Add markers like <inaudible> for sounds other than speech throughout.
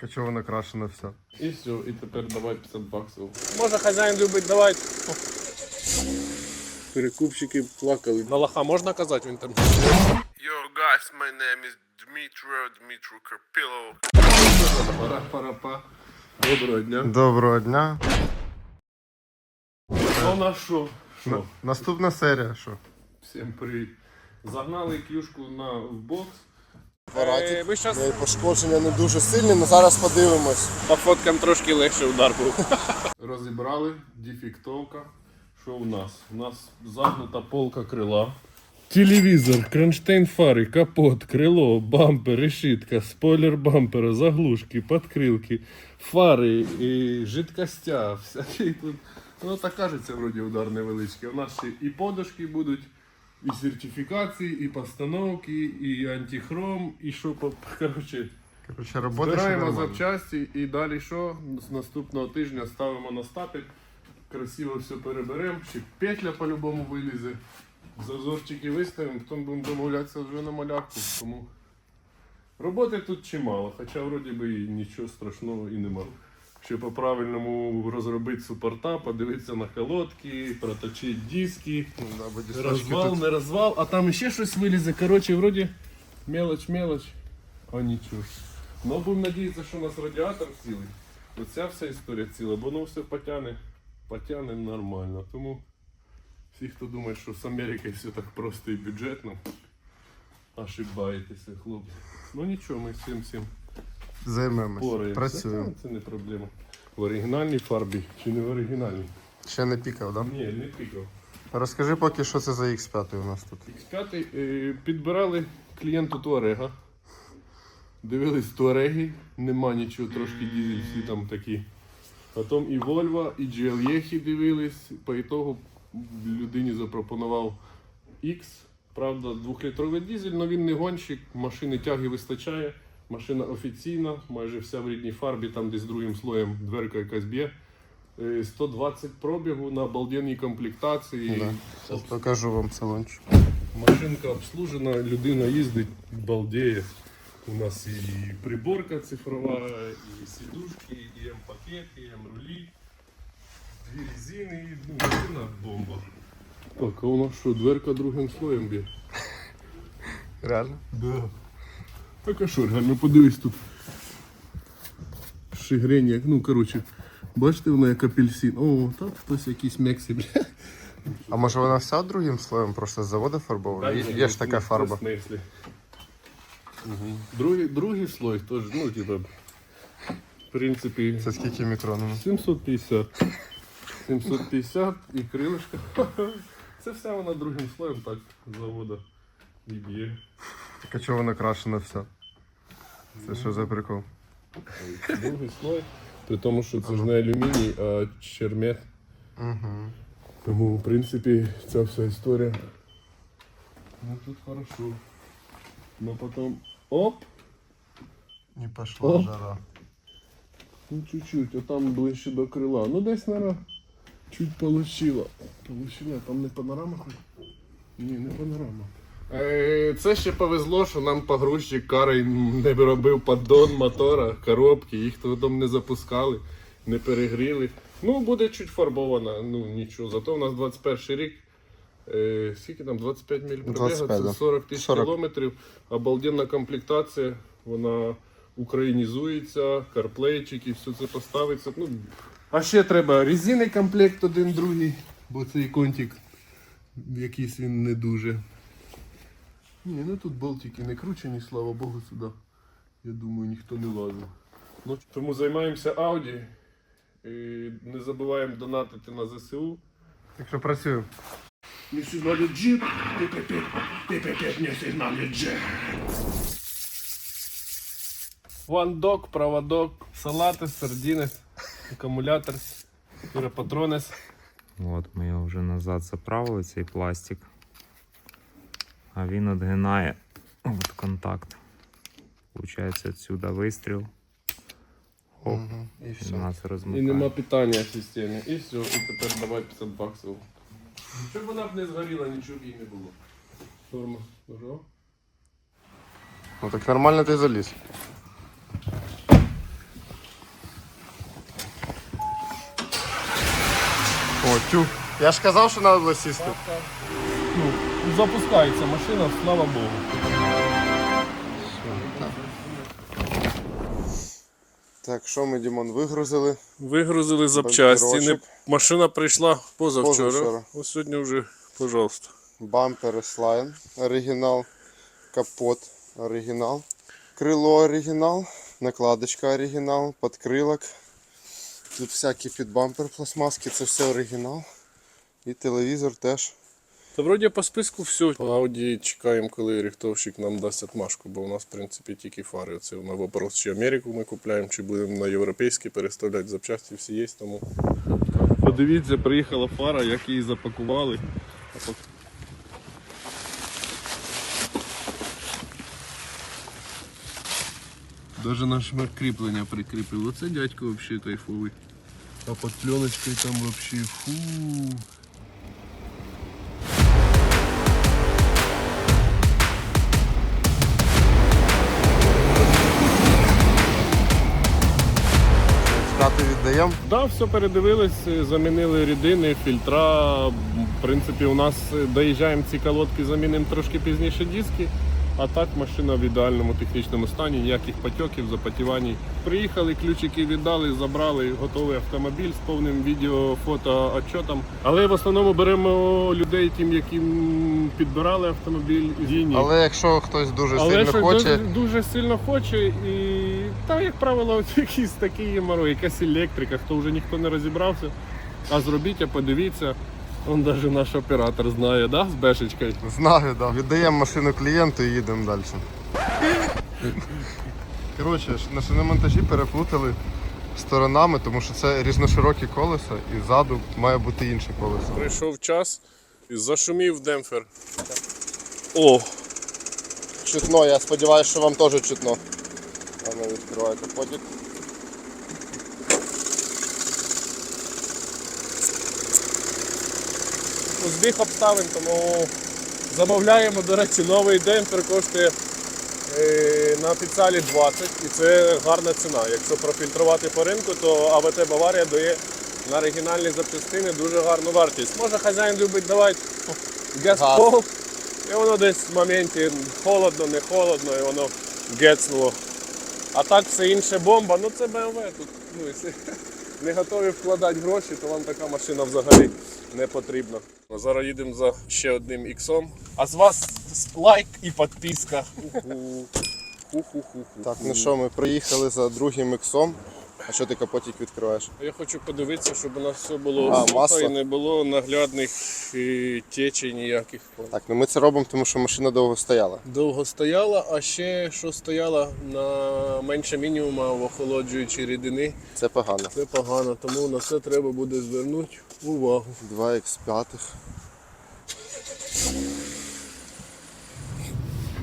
Так а чого воно крашено все? І все, і тепер давай 50 баксів. Може хазяїн любить давати. Перекупщики плакали. На лоха можна казати в інтернеті? Yo guys, my name is Dmitro Dmitro Karpilov. Пара, пара, па. Доброго дня. Доброго дня. Ну на що? Що? На- Наступна серія, що? Всім привіт. Загнали клюшку на в бокс. Е, ми зараз Е, Пошкодження не дуже сильні, але зараз подивимось. по фоткам трошки легше удар був. <laughs> Розібрали, дефектовка. Що у нас? У нас загнута полка крила. Телевізор, кронштейн фари, капот, крило, бампер, решітка, спойлер бампера, заглушки, подкрилки, фари, і жидкостя, <laughs> всякий тут. Ну так кажеться, вроді удар невеличкий. У нас ще і подушки будуть, і сертифікації, і постановки, і антихром, і що по коротше. Короче, робота Збираємо запчасті і далі що? З наступного тижня ставимо на стапель. Красиво все переберемо. Ще петля по-любому вилізе. Зазорчики виставимо, потім будемо домовлятися вже на малярку. Тому роботи тут чимало, хоча вроді би нічого страшного і нема. Ще по-правильному розробити супорта, подивитися на колодки, проточити диски. Ну, да, Розвал, тут- не розвал, а там ще щось вилізе. Коротше, вроді мелоч, мелоч, а нічого. Ну, будемо надіятися, що у нас радіатор цілий. Оця вся історія ціла, бо воно все потягне, потягне нормально. Тому всі, хто думає, що з Америкою все так просто і бюджетно, ошибаєтеся, хлопці. Ну нічого, ми всім всім Займемось. пораємося. Працюємо. Це не проблема. В оригінальній фарбі чи не в оригінальній? Ще не пікав, да? Ні, не пікав. Розкажи поки, що це за X5 у нас тут. X5 е, підбирали клієнту Туарега. Дивились Туареги, нема нічого, трошки дізель, всі там такі. Потім і Volvo, і GLE дивились. По ітогу людині запропонував X. Правда, двохлітровий дизель, але він не гонщик, машини тяги вистачає. Машина офіційна, майже вся в рідній фарбі, там десь другим слоєм дверка якась б'є. Е, 120 пробігу на обалденній комплектації. Да. Зараз покажу вам салончик. Машинка обслужена, людина їздить, балдеє. У нас і приборка цифрова, і сідушки, і М-пакети, і М-рулі, дві резини, і, ну, машина бомба. <laughs> Так, а у нас що, дверка другим слоєм б'є? Реально? Да. А що, реально, подивись тут. Шигрень, як, ну коротше, бачите, вона як апельсин. О, там хтось якийсь мексі, бля. А може вона вся другим слоєм просто з заводу фарбована? Є, є ж така фарба. Угу. Другий, другий слой теж, ну, типа, в принципі, Це скільки мікронами? 750. 750 і крилишка. <laughs> Це все вона другим слоєм так з заводу і б'є. Так а чого воно крашено все? Це що за прикол? Другий слой. При тому, що це ж не алюміній, а чермет. Угу. Тому, в принципі, ця вся історія. Ну тут хорошо. Ну потім оп, Не пошла О. жара. ну чуть-чуть, а там ближче до крила. Ну десь, наверное, чуть получила. Получила, там не панорама хоч? Ні, не панорама. Е, Це ще повезло, що нам погрузчик карий не робив поддон мотора, коробки, їх там не запускали, не перегріли. Ну, буде чуть фарбована, ну нічого. Зато у нас 21 рік. Е, скільки там 25 міль пробіга, це 40 тисяч кілометрів. Обалденна комплектація, вона українізується, карплейчики, все це поставиться. Ну, а ще треба резини комплект один другий, бо цей контик якийсь він не дуже. Ні, ну тут болтики не кручені, слава Богу, сюди. Я думаю, ніхто не лазив. Ну, тому займаємося Audi. І не забуваємо донатити на ЗСУ. Так що працюємо. Не сигналит джип, ПП-5, ПП-5 не сигналит джип. Вандок, проводок, салати, сардини, акумулятор, патронес. От ми його вже назад заправили, цей пластик а він відгинає от контакт. Получається, відсюди вистріл. Оп, угу, і все. І нас. І нема питання в системі. І все, і тепер давай 50 баксів. Щоб вона б не згоріла, нічого б їй не було. Форма, Добро. Ну так нормально ти заліз. О, тю. Я ж казав, що треба було сісти. Ну запускається машина, слава Богу. Так, що ми, Дімон, вигрузили? Вигрузили запчасті. Не... Машина прийшла позавчора. Позавчора. Ось сьогодні вже, пожалуйста. Бампер слайн оригінал, капот оригінал, крило оригінал, накладочка оригінал, подкрилок. Тут всякі підбампер пластмаски, це все оригінал. І телевізор теж. Та вроді по списку все. По Ауді чекаємо, коли рихтовщик нам дасть отмашку, бо у нас, в принципі, тільки фари. Це на вопрос, чи Америку ми купляємо, чи будемо на європейські переставляти запчасті, всі є, тому. Подивіться, приїхала фара, як її запакували. Даже на шмат кріплення прикріпив. Оце дядько взагалі кайфовий. А під пленочкою там взагалі фу. Дати віддаємо. Да, все передивились, е, замінили рідини, фільтра. В принципі, у нас е, доїжджаємо ці колодки, замінимо трошки пізніше диски. А так машина в ідеальному технічному стані, ніяких потьоків, запотівань. Приїхали, ключики віддали, забрали, готовий автомобіль з повним відео, фото, отчотом. Але в основному беремо людей, тим, яким підбирали автомобіль, і ні. Але якщо хтось дуже Але сильно хоче, дуже, дуже сильно хоче, і та, як правило, якісь такі геморрой, якась електрика, хто вже ніхто не розібрався. А зробіть, а подивіться. Он навіть наш оператор знає, да, з бешечкою. знаю, да. Віддаємо машину клієнту і їдемо далі. Коротше, на шиномонтажі переплутали сторонами, тому що це різноширокі колеса і ззаду має бути інше колесо. Прийшов час і зашумів демпфер. О, Чутно, я сподіваюся, що вам теж чутно. Вона відкриває капотик. збіг обставин, тому замовляємо, до речі, новий демпфер коштує е, на офіціалі 20 і це гарна ціна. Якщо профільтрувати по ринку, то АВТ Баварія дає на оригінальні запчастини дуже гарну вартість. Може хазяїн любить давати газ-пол, і воно десь в моменті холодно, не холодно, і воно гецнуло. А так все інше бомба, ну це BMW тут. Ну, якщо <laughs> не готові вкладати гроші, то вам така машина взагалі не потрібна. Зараз їдемо за ще одним іксом. А з вас лайк і підписка. Так, ну що, ми приїхали за другим іксом. А що ти капотик відкриваєш? Я хочу подивитися, щоб у нас все було А, сухо масло? і не було наглядних е, течій ніяких. Так, ну ми це робимо, тому що машина довго стояла. Довго стояла, а ще що стояла на менше мінімума в охолоджуючій рідини. Це погано. Це погано, тому на це треба буде звернути увагу. 2 X5.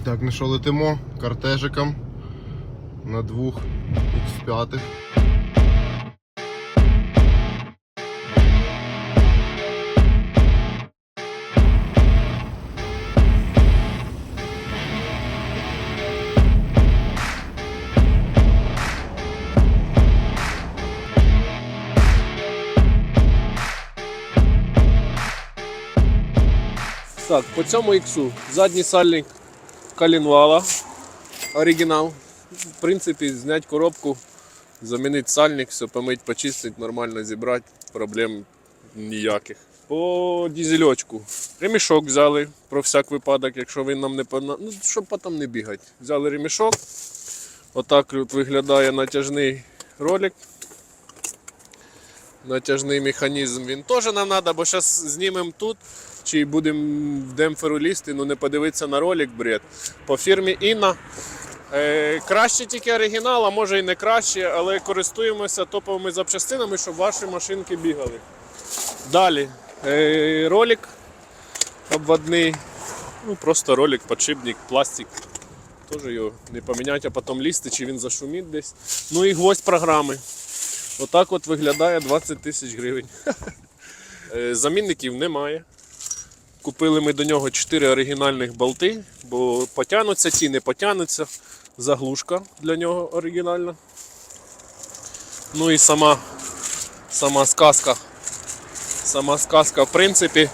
Так, ну що, летимо картежиком на двох X5. Так, по цьому іксу задній сальник Калінвала. Оригінал. В принципі, зняти коробку, замінити сальник, все помить, почистити, нормально зібрати, проблем ніяких. По дізельочку. Ремішок взяли про всяк випадок, якщо він нам не пона... Ну, щоб потім не бігати. Взяли ремішок. Отак от виглядає натяжний ролик. Натяжний механізм він теж нам треба, бо зараз знімемо тут, чи будемо в демпферу лізти, ну не подивитися на ролик бред. По фірмі Інна. Е, краще тільки оригінал, а може і не краще, але користуємося топовими запчастинами, щоб ваші машинки бігали. Далі. Е, ролик обводний. Ну, просто ролик, подшипник, пластик. Теж його не поміняти, а потім лізти, чи він зашумить десь. Ну і гвоздь програми. Отак от виглядає 20 тисяч гривень. <laughs> Е, Замінників немає. Купили ми до нього 4 оригінальних болти, бо потягнуться ті, не потягнуться. Заглушка для нього оригінальна. Ну і сама, сама сказка сама сказка. В принципі,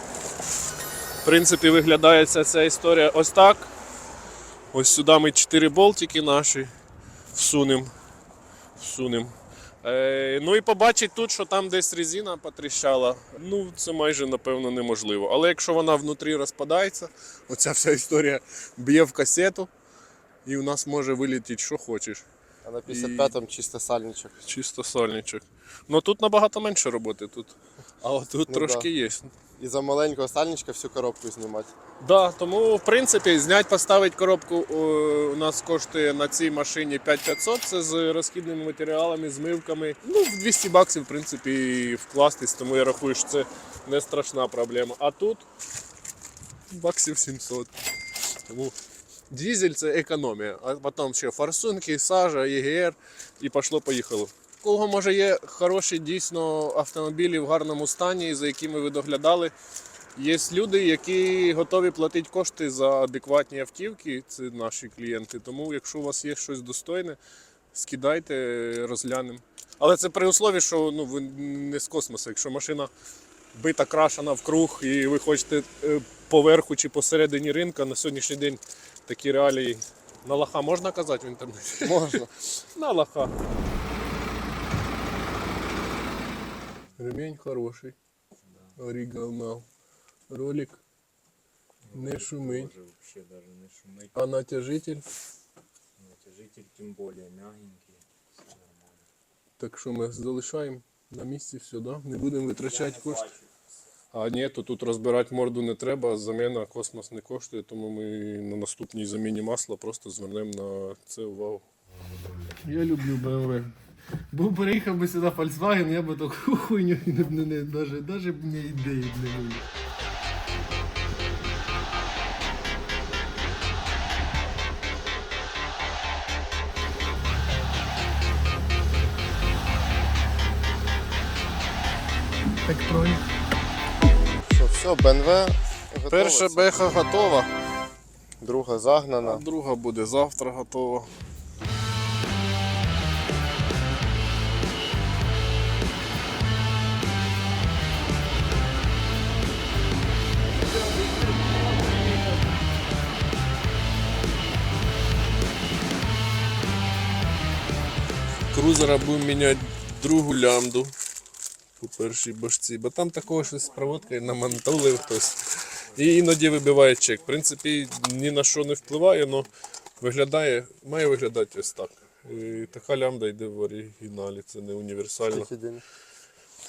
в принципі, виглядає ця, ця історія ось так. Ось сюди ми 4 болтики наші всунемо. Всунем. Е, ну і побачить тут, що там десь резина потріщала. Ну, це майже напевно неможливо. Але якщо вона внутрі розпадається, оця вся історія б'є в касету, і у нас може вилітіти, що хочеш. А на 55-м чисто сальничок. Чисто сальничок. Ну тут набагато менше роботи тут. А от тут Ну трошки да. є. І за маленького сальничка всю коробку знімати. Да, тому в принципі зняти, поставити коробку у нас коштує на цій машині 5500, це з розхідними матеріалами, змивками. Ну, в 200 баксів, в принципі, вкластись, тому я рахую, що це не страшна проблема. А тут баксів 700. Тому дизель це економія, а потім ще форсунки, сажа, ЄГР і пішло-поїхало. У кого може є хороші дійсно автомобілі в гарному стані, за якими ви доглядали. Є люди, які готові платити кошти за адекватні автівки, це наші клієнти. Тому, якщо у вас є щось достойне, скидайте, розглянемо. Але це при услові, що ну, ви не з космосу. Якщо машина бита, крашена вкруг, і ви хочете е, поверху чи посередині ринка, на сьогоднішній день такі реалії. На лоха можна казати в інтернеті? Можна. <laughs> На лоха. Ремень хороший. Оригінал. Ролик не шумить. Вообще даже не шумить. А натяжитель. Натяжитель тем более мягенький. Так що ми залишаємо на місці все, да? Не будемо витрачати кошти. А ні, то тут розбирати морду не треба, заміна космос не коштує, тому ми на наступній заміні масла просто звернемо на це увагу. Я люблю BMW. Бо переїхав би сюди Volkswagen, я би таку хуйню не, не, даже б не ідеї не було. Тектронік. Що, все, БНВ. Перша беха готова, Друга а загнана. друга буде завтра готова. Крузера будемо міняти другу лямду по першій башці, бо там такого щось з проводкою намантулив хтось. І іноді вибиває чек. В принципі, ні на що не впливає, але виглядає, має виглядати ось так. І така лямда йде в оригіналі, це не універсально. Скільки денег?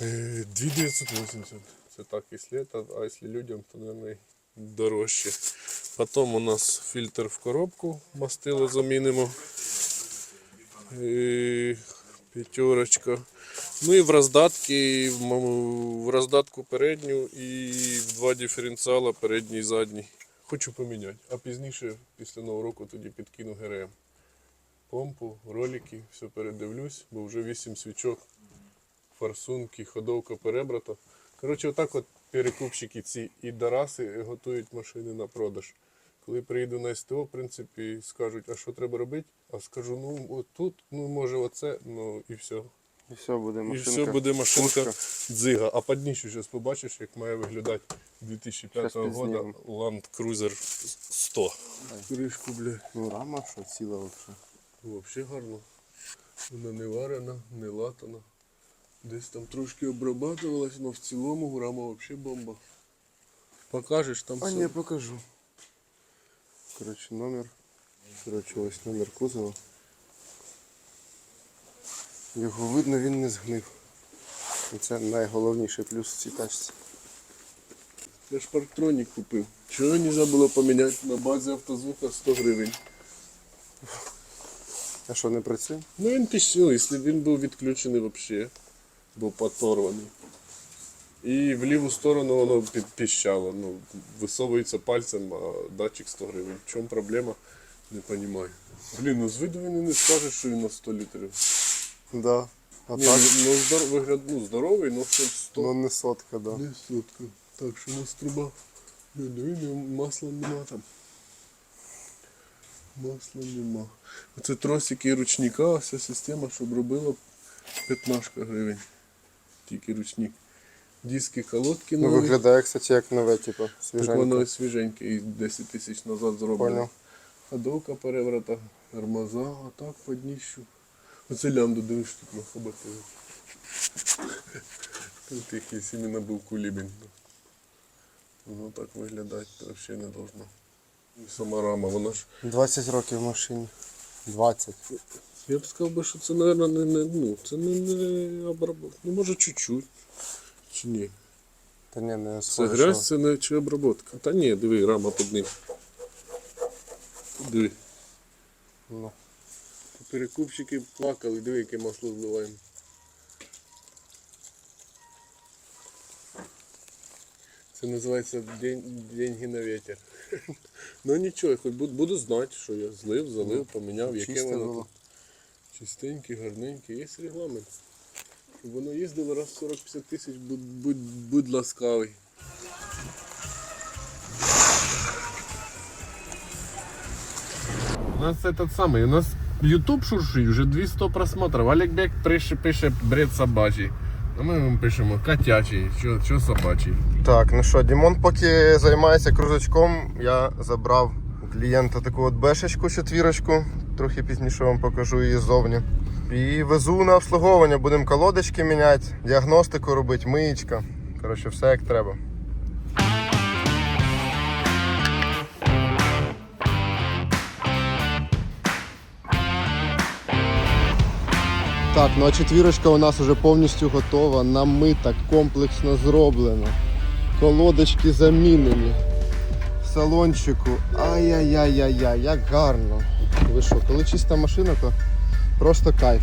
Е, 2980. Це так, якщо это, а якщо людям, то, мабуть, дорожче. Потім у нас фільтр в коробку, мастило замінимо. П'ятерочка. Ну і в роздатки, в роздатку передню і в два диференціала передній і задній. Хочу поміняти. А пізніше, після нового року, тоді підкину ГРМ. Помпу, ролики, все передивлюсь, бо вже 8 свічок форсунки, ходовка перебрата. Коротше, отак от перекупщики ці і Дараси готують машини на продаж. Коли приїду на СТО, в принципі, скажуть, а що треба робити? А скажу, ну от тут, ну може оце, ну і все. І все буде І машинка. все буде машинка пушка. дзига. А під нішу зараз побачиш, як має виглядати 2005 року. Land Cruiser 100. Кришку, бля. Ну рама, що ціла взагалі. Взагалі гарно. Вона не варена, не латана. Десь там трошки обрабатувалась, але в цілому грама взагалі бомба. Покажеш там А все. ні, покажу. Коротше, номер. Коротше, ось номер кузова. Його видно, він не згнив. І це найголовніший плюс в цій тачці. Я ж парктронік купив. Чого не можна було поміняти на базі автозвука 100 гривень? А що не працює? Ну він піщив, якщо б він був відключений взагалі, був поторваний. І в ліву сторону воно пі- піщало. Ну, висовується пальцем, а датчик 100 гривень. В чому проблема? Не розумію. Блін, ну з виду він і не скаже, що він на 100 літрів. Да. А Ні, так? ну, ну, здор... вигляд, ну, здоровий, ну що 100. Ну не сотка, да. Не сотка. Так, що у нас труба. Диви, масла нема там. Масла нема. Оце тросики ручника, вся система, щоб робила 15 гривень. Тільки ручник. Диски колодки Ну, нові. виглядає, кстати, як нове, типу, Так свіженько. воно свіженьке і 10 тисяч назад зроблено. Понял. Ходовка переврата, тормоза, а так по дніщу. Оце лянду дивиш тут на хоботи. <laughs> Тут якийсь іменно був кулібін. Воно так виглядати взагалі не должно. Сама рама, вона ж. 20 років в машині. 20. Я б сказав би, що це, мабуть, не, не, ну, це не, не обработка. Ну, може, чуть-чуть. Чи ні? Та ні, не Це схоже, грязь, що- це не чи обработка. Та ні, диви, рама під ним. Диви. Ну. Перекупщики плакали, диви, яке масло зливаємо. Це називається день, деньги на ветер. <laughs> ну нічого, хоч буду, буду знати, що я злив, залив, поміняв, яке воно. Чистеньке, гарненьке, є регламент. Щоб воно їздило раз в 40-50 тисяч, будь, будь, будь ласкавий. У нас этот самый, у нас YouTube шуршить, уже 200 просмотров. Олег Бек пише, пише бред собачий. А ми йому пишемо котячий, що, що собачий. Так, ну що, Дімон поки займається кружочком, я забрав у клієнта таку от бешечку четвірочку. Трохи пізніше вам покажу її ззовні. І везу на обслуговування, будемо колодочки міняти, діагностику робити, миєчка. Коротше, все як треба. Так, ну а четвірочка у нас вже повністю готова, намита, комплексно зроблена. Колодочки замінені. Салончику. Ай-яй-яй-яй-яй, як гарно. Ви що, коли чиста машина, то просто кайф.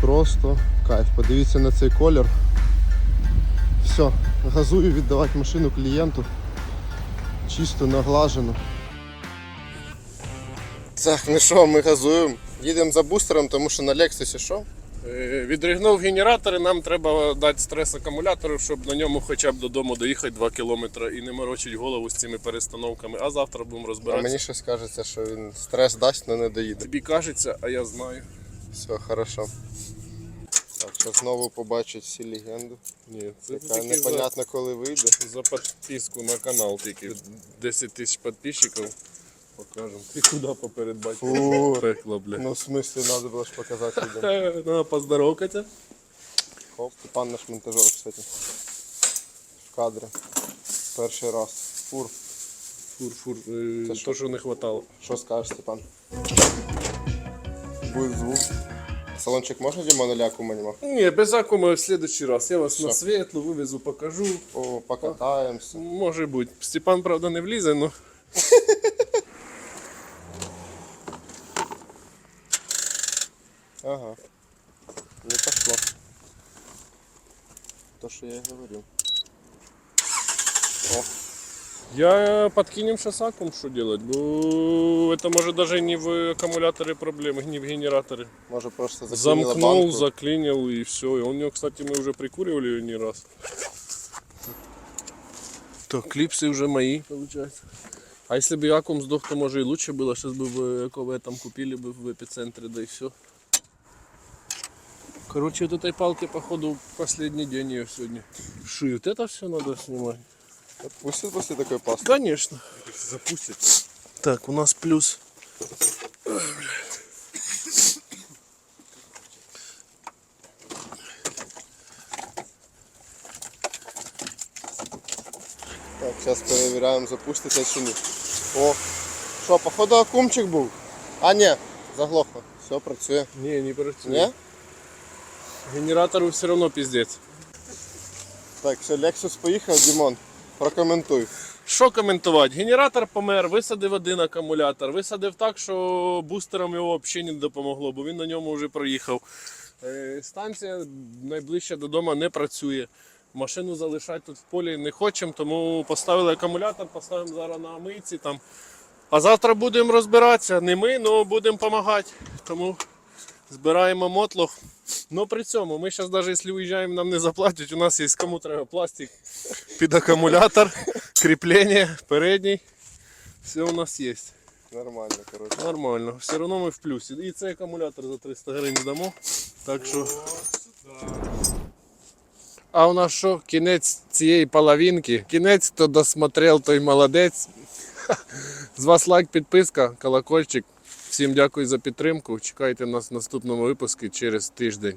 Просто кайф. Подивіться на цей колір. Все, газую віддавати машину клієнту. Чисто наглажено. Так, ну що, ми газуємо. Їдемо за бустером, тому що на Лексусі що? Е, Відригнув генератори, нам треба дати стрес акумулятору, щоб на ньому хоча б додому доїхати 2 кілометри і не морочить голову з цими перестановками. А завтра будемо А розбиратися. мені щось кажеться, що він стрес дасть, але не доїде. Тобі кажеться, а я знаю. Все, хорошо. Так, зараз знову побачать всі легенду. Ні, це Яка тільки за, непонятно коли вийде. за підписку на канал тільки 10 тисяч підписчиків. Покажемо. Ти куди поперед батька? Фу. Пекло, бля. Ну, в смислі, треба було ж показати людям. <laughs> Е, Надо поздоровкатися. Оп, Степан наш монтажер, кстати. В кадрі. Перший раз. Фур. Фур, фур. е, Це То, що? що не хватало. Що скажеш, Степан? Буде звук. Салончик можна Дімона ляку манимо? Ні, без акума в следующий раз. Я вас Що? на світло вивезу, покажу. О, покатаємося. Може бути. Степан, правда, не влізе, але <laughs> Ага. Не пошло. То, що я і говорив. О, Я подкинем сейчас аккум, что делать, бо это может даже не в аккумуляторе проблемы, не в генераторе. може просто заклинило Замкнул, банку. заклинил и все. И он ее, кстати, мы уже прикуривали не раз. Так, клипсы уже мои, получается. А если бы аккум сдох, то может и лучше было. Сейчас бы в ЭКВ там купили бы в эпицентре, да и все. Короче, от этой палки, походу, последний день ее сегодня шьют. Это все надо снимать. Отпустит после такой пасты? Конечно. Запустит. Так, у нас плюс. Так, зараз перевіряємо, запуститься чи ні. О, що, походу акумчик був? А, ні, заглохло. Все, працює. Не, не працює. Ні? Генератору все равно пиздец. Так, все, Lexus поїхав, Дімон, прокоментуй. Що коментувати? Генератор помер, висадив один акумулятор. Висадив так, що бустерам його взагалі не допомогло, бо він на ньому вже проїхав. Е, Станція найближча додому не працює. Машину залишати тут в полі не хочемо, тому поставили акумулятор, поставимо зараз на мийці там. А завтра будемо розбиратися. Не ми, але будемо допомагати. Тому збираємо мотлох. Ну при цьому ми зараз, навіть якщо виїжджаємо, нам не заплатять. У нас є кому треба пластик під акумулятор, кріплення, передній. Все у нас є. Нормально, коротше. Нормально. Все одно ми в плюсі. І цей акумулятор за 300 гривень здамо. Так що. А у нас що? Кінець цієї половинки. Кінець, хто досмотрел, той молодець. З вас лайк, підписка, колокольчик. Всім дякую за підтримку. Чекайте нас в наступному випуску через тиждень.